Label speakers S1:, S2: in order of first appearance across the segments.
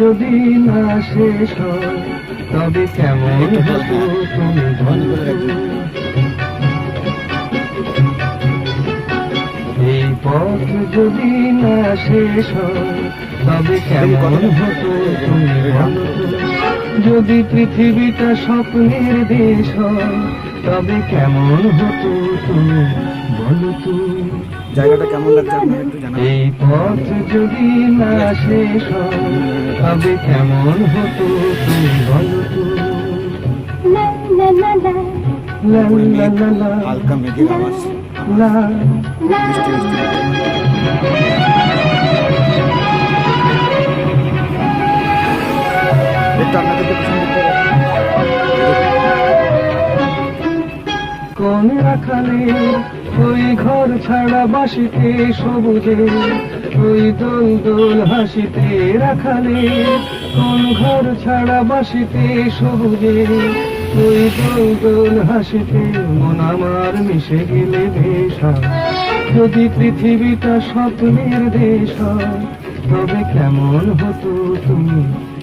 S1: যদি না শেষ হয় তবে কেমন হতো তুমি এই পথ যদি না শেষ হয় তবে কেমন হতো তুমি যদি পৃথিবীটা স্বপ্নের দেশ হয় তবে কেমন হতো তুমি? বলো তুমি।
S2: জায়গাটা কেমন লাগছে আপনারা একটু জানাবেন
S1: এই পথ যদি না শেষ হয় তবে কেমন হতো তুমি? বলো তো লা
S2: উপরে
S1: লা
S2: মেঘ,
S1: লা লা
S2: হালকা মেঘের আওয়াজ। বৃষ্টি। পছন্দ করে
S1: কোন রাখালে ওই ঘর ছাড়া বাসিতে সবুজে, ওই দোল দোল হাসিতে রাখালে কোন ঘর ছাড়া বাসিতে সবুজে, ওই দোল দোল হাসিতে মন আমার মিশে গেলে হয়। যদি পৃথিবীটা স্বপ্নের দেশ তবে কেমন হতো তুমি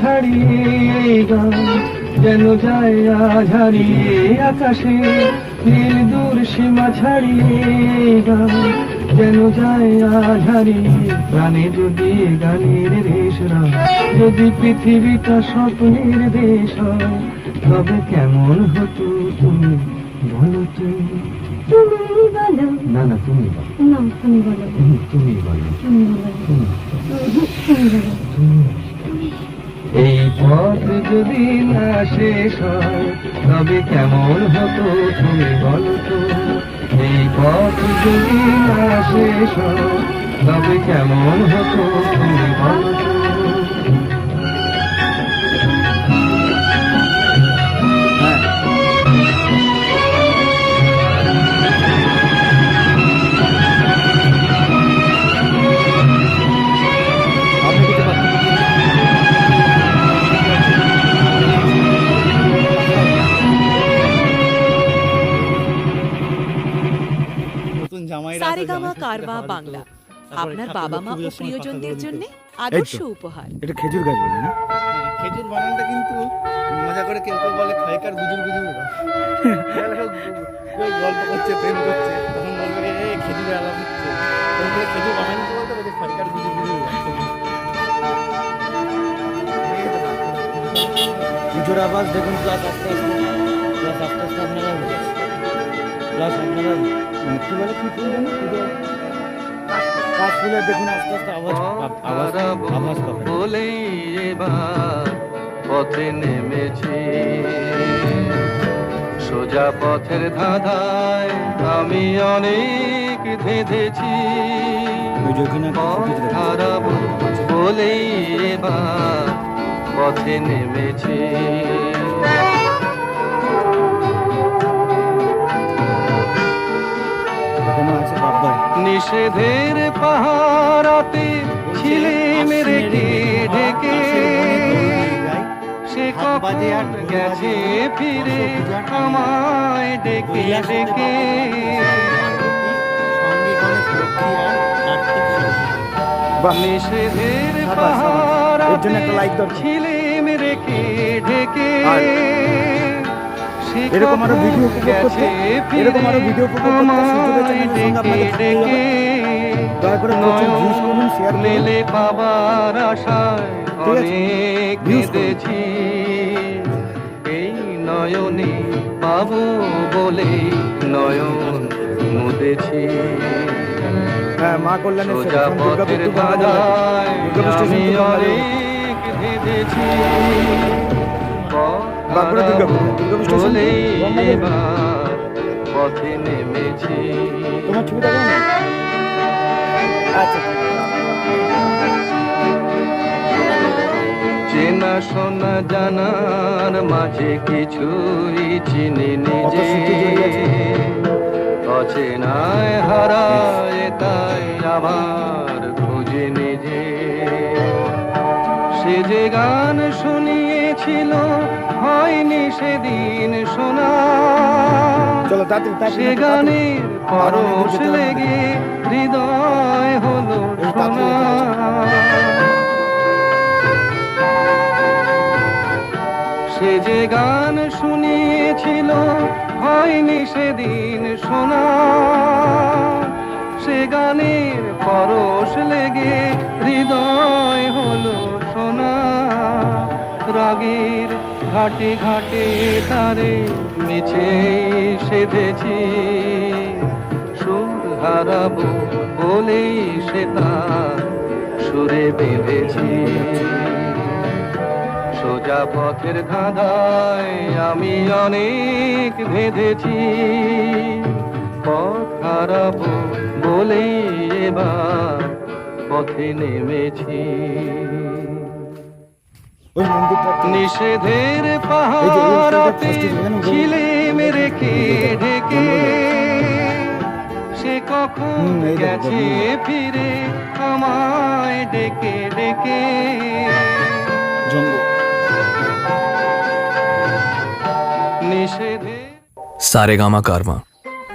S1: ছাড়িয়ে গান যেন যায় আজ হারিয়ে আকাশে নীল দূর সীমা ছাড়িয়ে গান যেন যায় আজ প্রাণে যদি গানের রেশ যদি পৃথিবীটা স্বপ্নের দেশ তবে কেমন হতো তুমি বলো তুমি
S3: তুমি বলো।
S1: না না তুমি বলো।
S3: না তুমি বলো।
S1: তুমি বলো।
S3: তুমি বলো।
S1: তুমি
S3: তুমি বলো।
S1: এই পথ যদি না শেষ হয়, তবে কেমন হতো তুমি বলতো? এই পথ যদি না শেষ হয়, তবে কেমন হতো তুমি বলো
S4: বাংলা। আপনার বাবা মা ও প্রিয়জনদের জন্য আদর্শ উপহার।
S2: এটা খেজুর গাছ বলে না?
S5: হ্যাঁ, খেজুর বাগানটা কিন্তু মজা করে কেউ কেউ বলে খয়কার গুজুর গুজুর গল্প করছে প্রেম করছে। তখন বলবে খেজুর আলাপ হচ্ছে। খেজুর বাগান বলতে? বলছে খয়কার গুজুর গুজুর
S2: পুজোর আওয়াজ দেখুন প্লাস আস্তে আস্তে প্লাস আস্তে আস্তে আপনারা প্লাস আপনারা কি বলে কি পুজো ফুলের দেখুন আস্তে আস্তে আওয়াজ আওয়াজ আওয়াজ
S1: এবার পথে নেমেছি। সোজা পথের ধাঁধায় আমি অনেক ধেঁধেছি। এবার পথে নেমেছি। নিষেধের পাহারাতে ছিলে মেরে কে ঢেকে? সে কখন গেছে ফিরে আমায় ডেকে ডেকে? নিষেধের পাহাড়াতে
S2: দরকার।
S1: ছিলিম রেখে ঢেকে?
S2: এরকম
S1: আরও
S2: ভিডিও উপভোগ করতে, এরকম
S1: আরও
S2: ভিডিও উপভোগ করতে
S1: আমায়
S2: সূর্যোদয় চ্যানেলের সঙ্গে আপনাদের থাকতে দয়া করে প্রচুর views করুন, করুন।
S1: মেলে পাবার আশায় অনেক কেঁদেছি। এই নয়নে পাবো বলে নয়ন মুদেছি।
S2: হ্যাঁ মা কল্যাণের
S1: সোজা পথের
S2: স্টেশন
S1: আমি অনেক ভেবেছি।
S2: বাঁকুড়া দুর্গাপুর, স্টেশন
S1: পথে নেমেছি।
S2: তোমার আচ্ছা।
S1: চেনা শোনা জানার মাঝে কিছুই চিনি নিজে। অচেনায় হারায় তাই আমার খুঁজে নিজে। সে যে গান শুনিয়েছিল সেদিন শোনা।
S2: চলো
S1: সে গানের পরশ লেগে হৃদয় হলো সোনা সে যে গান শুনিয়েছিল হয়নি সেদিন শোনা। সে গানের পরশ লেগে হৃদয় হলো সোনা রাগের ঘাটে ঘাটে তারে মিছে সেধেছি সুর হারাবো বলেই সে তার সুরে বেঁধেছি। সোজা পথের ধাঁধায় আমি অনেক ভেদেছি পথ হারাবো বলেই এবার পথে নেমেছি।
S2: ওই মন্দিরটা
S1: নিষেধের
S2: এই যে
S1: পাহাড়াতে
S2: এই যে first এ
S1: ছিলে রেখে ঢেকে সে কখন
S2: হুম, এই দেখো,
S1: গেছে ফিরে আমায় ডেকে ডেকে
S2: জঙ্গল
S1: নিষেধের
S4: सारेगामा कारवा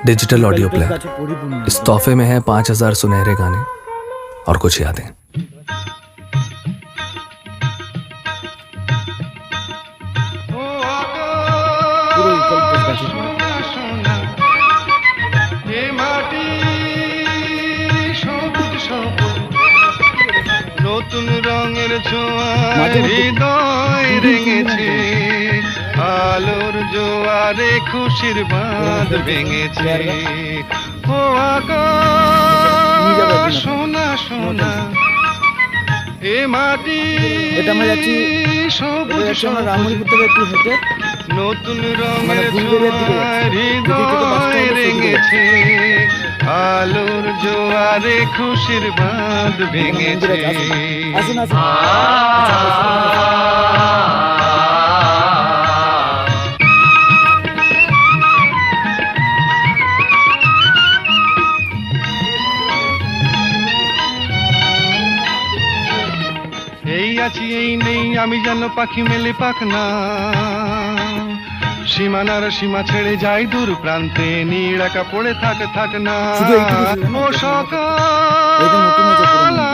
S4: डिजिटल ऑडियो
S2: Eucalyptus
S4: प्लेयर
S2: গাছে পরিপূর্ণ
S4: इस तोहफे में है पाँच हजार सुनहरे गाने और कुछ यादें
S2: মধ্যে।
S1: হৃদয় রেঙেছে আলোর জোয়ারে খুশির বাঁধ ভেঙেছে। ও সোনা সোনা এ মাটি
S2: এটা আমরা যাচ্ছি।
S1: সবুজ
S2: থেকে একটু হেঁটে।
S1: নতুন
S2: মানে
S1: রঙের
S2: থেকে বাস
S1: হৃদয় রেঙেছে। আলোর জোয়ারে খুশির বাঁধ ভেঙেছে। এই আছি এই নেই আমি যেন পাখি মেলে পাখ না সীমানার সীমা ছেড়ে যাই দূর প্রান্তে নীল একা পড়ে থাক থাক না? ও সকাল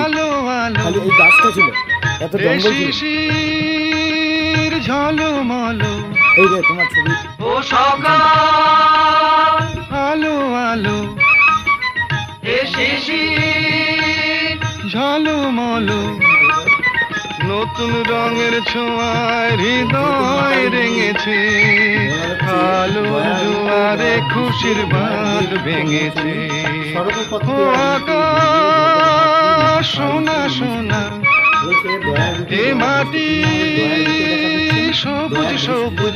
S1: আলো আলো।
S2: খালি এই গাছটা ছিল। এত জঙ্গল ছিল।
S1: শিশির ঝলমলো।
S2: এই রে তোমার ছবি।
S1: ও সকাল নতুন রঙের ছোঁয়ায় হৃদয় রেঙেছে। আলো জোয়ারে খুশির বাঁধ ভেঙেছে। সোনা সোনা, এ মাটি সবুজ সবুজ।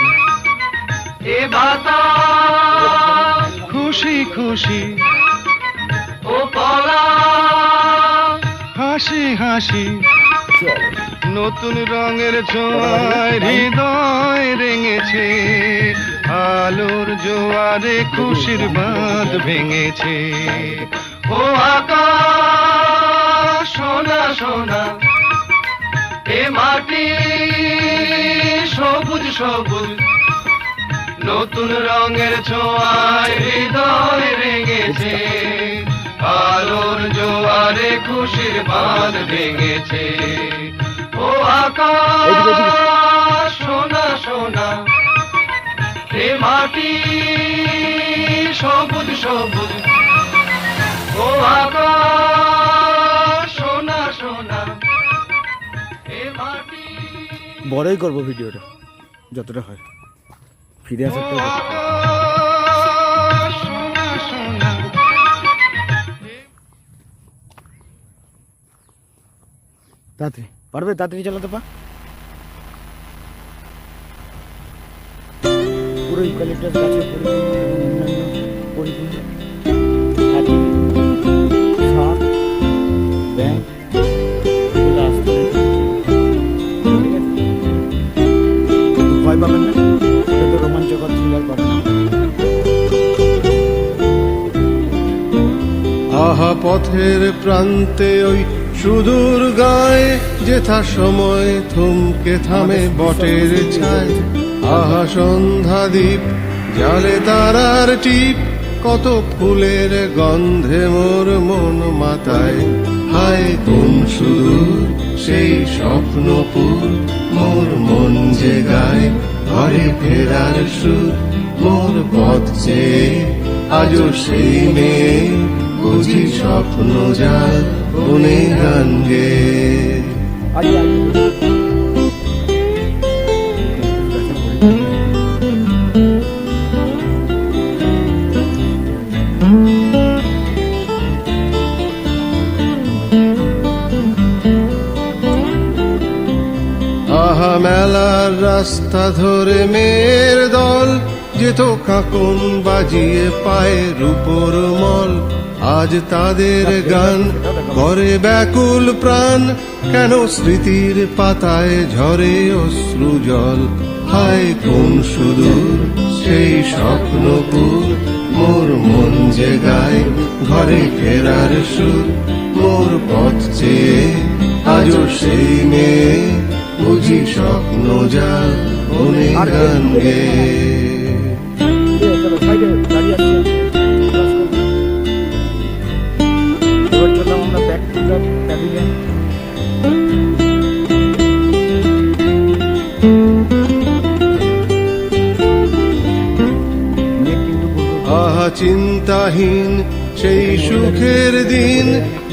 S1: এ খুশি খুশি। ও পলাশ হাসি হাসি। নতুন রঙের ছোঁয়ায় হৃদয় রেঙেছে আলোর জোয়ারে খুশির বাঁধ ভেঙেছে। ও আকাশ সোনা সোনা এ মাটি সবুজ সবুজ। নতুন রঙের ছোঁয়ায় হৃদয় রেঙেছে আলোর জোয়ারে খুশির বাঁধ ভেঙেছে। ও আকাশ, সোনা সোনা, এ মাটি সবুজ সবুজ। ও আকাশ, সোনা সোনা, এ মাটি
S2: বড়ই করব ভিডিওটা, যতটা হয়। ফিরে আসার তাড়াতাড়ি পারবে? তাড়াতাড়ি চালাতে পা। পুরো ইউক্যালিপটাস গাছে পরিপূর্ণ পরিপূর্ণ
S6: পথের প্রান্তে ওই সুদূর গায়ে যেথা সময় থমকে থামে বটের ছায়। আহা সন্ধ্যা দ্বীপ জালে তারার টিপ কত ফুলের গন্ধে মোর মন মাতায়। হায় কোন সুদূর সেই স্বপ্নপুর মোর মন যে গায় ঘরে ফেরার সুর মোর পথ চেয়ে আজও সেই মেয়ে। বুঝি স্বপ্ন যার বনে গান আহা মেলার রাস্তা ধরে মেয়ের দল যেত কাকুন বাজিয়ে পায়ে রূপর মল। আজ তাদের গান করে ব্যাকুল প্রাণ। কেন স্মৃতির পাতায় ঝরে অশ্রু জল? হায় কোন সুদূর সেই স্বপ্নপুর মোর মন যে গায়, ঘরে ফেরার সুর। মোর পথ চেয়ে আজও সেই মেয়ে। বুঝি স্বপ্ন যা মনে গান গে। আহা, চিন্তাহীন সেই সুখের দিন,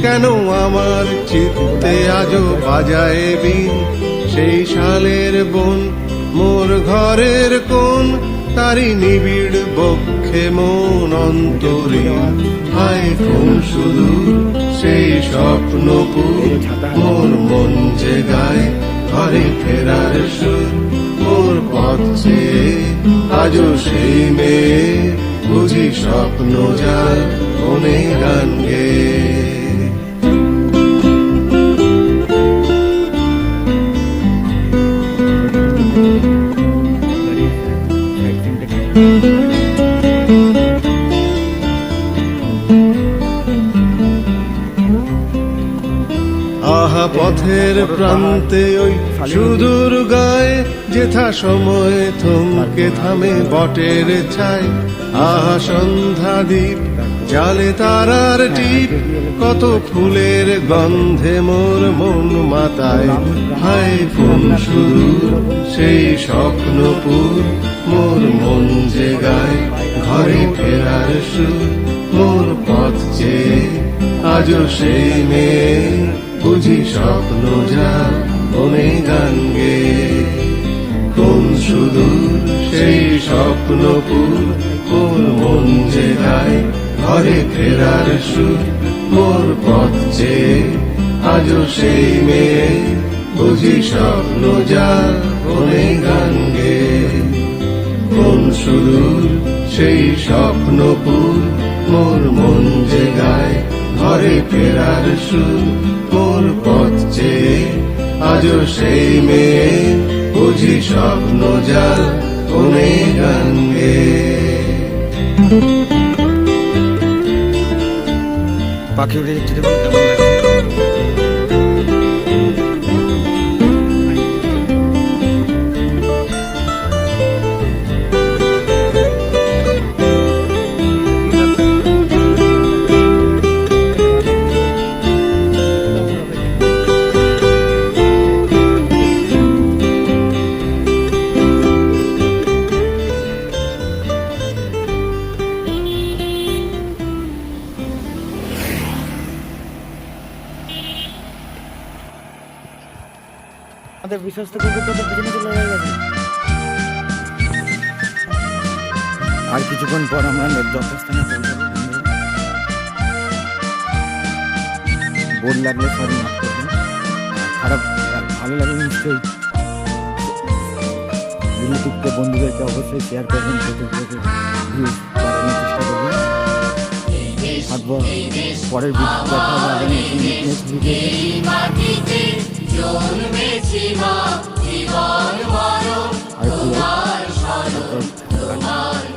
S6: কেন আমার চিত্তে আজও বাজায় বিন? সেই সালের বন, মোর ঘরের কোন তারি নিবিড় বক্ষে মন অন্তরে। হায়, কোন শুধু সেই স্বপ্নপুর, মোর মন যে গায় ঘরে ফেরার সুর। মোর পথ আজও সেই মেয়ে বুঝি স্বপ্ন যার মনে গান গে আহা পথের প্রান্তে ওই সুদূর গায়ে যেথা সময় থমকে থামে বটের ছাই। আহা সন্ধ্যা দ্বীপ জালে তারার টিপ। কত ফুলের গন্ধে মোর মন মাতায়। হায় কোন শুরু সেই স্বপ্নপুর। মোর মন যে গায়, ঘরে ফেরার সুর। মোর পথ চেয়ে আজও সেই মেয়ে। বুঝি স্বপ্ন যা, মনে গান গে। কোন সুদূর সেই স্বপ্নপুর মোর মন যে গায় ঘরে ফেরার সুর, মোর পথ চেয়ে আজও সেই মেয়ে, বুঝি স্বপ্ন যা মনে গান গে। কোন সুদূর সেই স্বপ্নপুর মোর মন যে গায়, ঘরে ফেরার সুর, মোর পথ চেয়ে আজও সেই মেয়ে বুঝি স্বপ্ন জল তুমি গঙ্গে।
S2: পাখি উড়ে যাচ্ছে বোর লাগলে সরি খারাপ ভালো লাগলে নিশ্চয়ই। ইউটিউবকে বন্ধুদেরকে অবশ্যই শেয়ার করবেন থাকব পরের দেখা
S7: আর